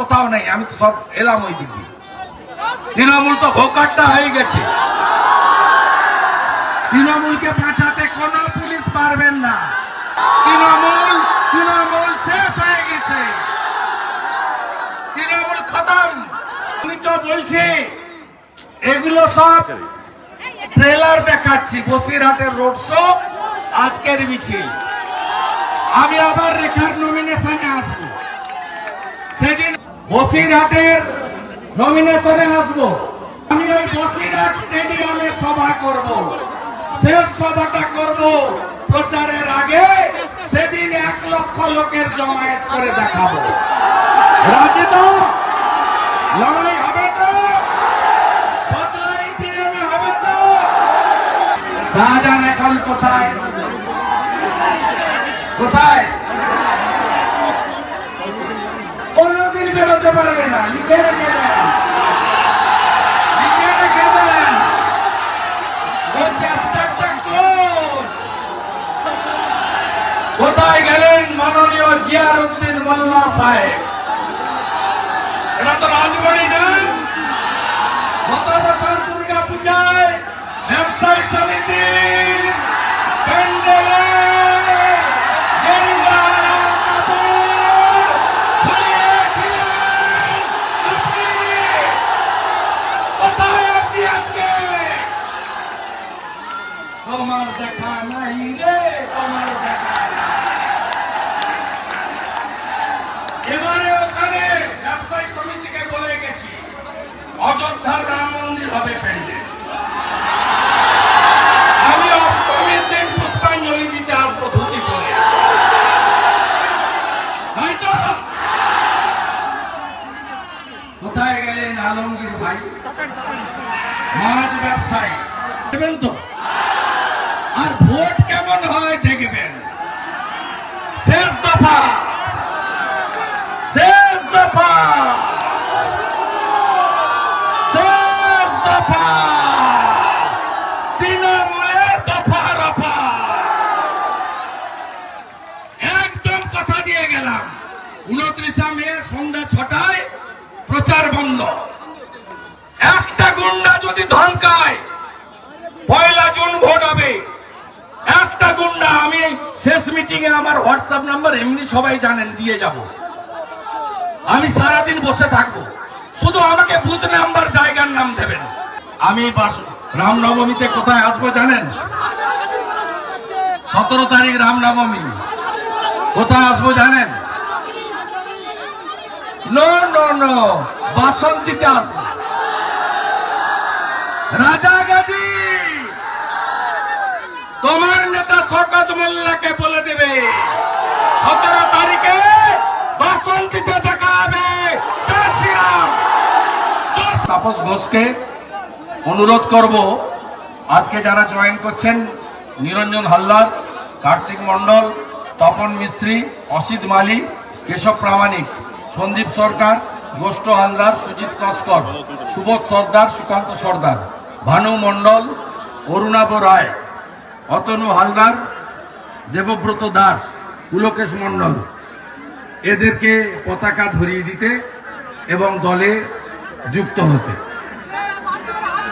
কোথাও নেই, আমি তো সব এলাম ওই তৃণমূল তো ভোকাট্টা হয়ে গেছে। তৃণমূলকে বাঁচাতে কোন পুলিশ পারবেন না। তৃণমূল তৃণমূল শেষ হয়ে গেছে। তৃণমূল খতম। আমি তো বলছি, এগুলো সব ট্রেলার দেখাচ্ছি, বসিরহাটের রোড শো, আজকের মিছিল। আমি আবার রেখার নমিনেশনে আসব। সেদিন বসিরহাটের নমিনেশনে আসব। আমি ওই বসিরহাট স্টেডিয়ামে সভা করব। শেষ সভাটা করব প্রচারের আগে। সেদিন এক লক্ষ লোকের জমায়েত করে দেখাবো। রাজি লড়াই হবে তো? শাহজাহান এখন কোথায়? কোথায়? কোনদিন বেরোতে পারবে না, লিখে রেখে দেন। লিখে রেখে দেন। কোথায় গেলেন মাননীয় জিয়ার উদ্দিন মোল্লা সাহেব? দেখা নাই রে তোমার দেখা এবারে ওখানে ব্যবসায়ী সমিতিকে বলে গেছি, অযোধ্যার রাম মন্দির হবে প্যান্ডেল কোথায় গেলেন আলমগীর ভাই? মাছ ব্যবসায়ী। দেবেন তো? বন্ধ একটা গুন্ডা যদি ধমকায়, পয়লা জুন ভোট হবে। একটা গুন্ডা, আমি শেষ মিটিং এ আমার হোয়াটসঅ্যাপ নাম্বার এমনি সবাই জানেন, দিয়ে যাব। আমি সারাদিন বসে থাকব। শুধু আমাকে বুথ নাম্বার, জায়গার নাম দেবেন। আমি বাস, রামনবমীতে কোথায় আসব জানেন? সতেরো তারিখ রামনবমী। কোথায় আসব জানেন? নো নো নো বাসন্তীতে আসব রাজা গাজী, তোমার নেতা শকত মোল্লাকে বলে দেবে। সতেরো তারিখে বাসন্তীতে দেখা হবে। তাপস ঘোষকে অনুরোধ করব, আজকে যারা জয়েন করছেন, নিরঞ্জন হালদার, কার্তিক মণ্ডল, তপন মিস্ত্রি, অসিত মালিক কেশব প্রামাণিক সন্দীপ সরকার গোষ্ঠ হালদার সুজিত কস্কর সুবোধ সর্দার, সুকান্ত সর্দার, ভানু মণ্ডল, অরুণাভ রায়, অতনু হালদার, দেবব্রত দাস, পুলকেশ মণ্ডল। এদেরকে পতাকা ধরিয়ে দিতে এবং দলে যুক্ত হতে।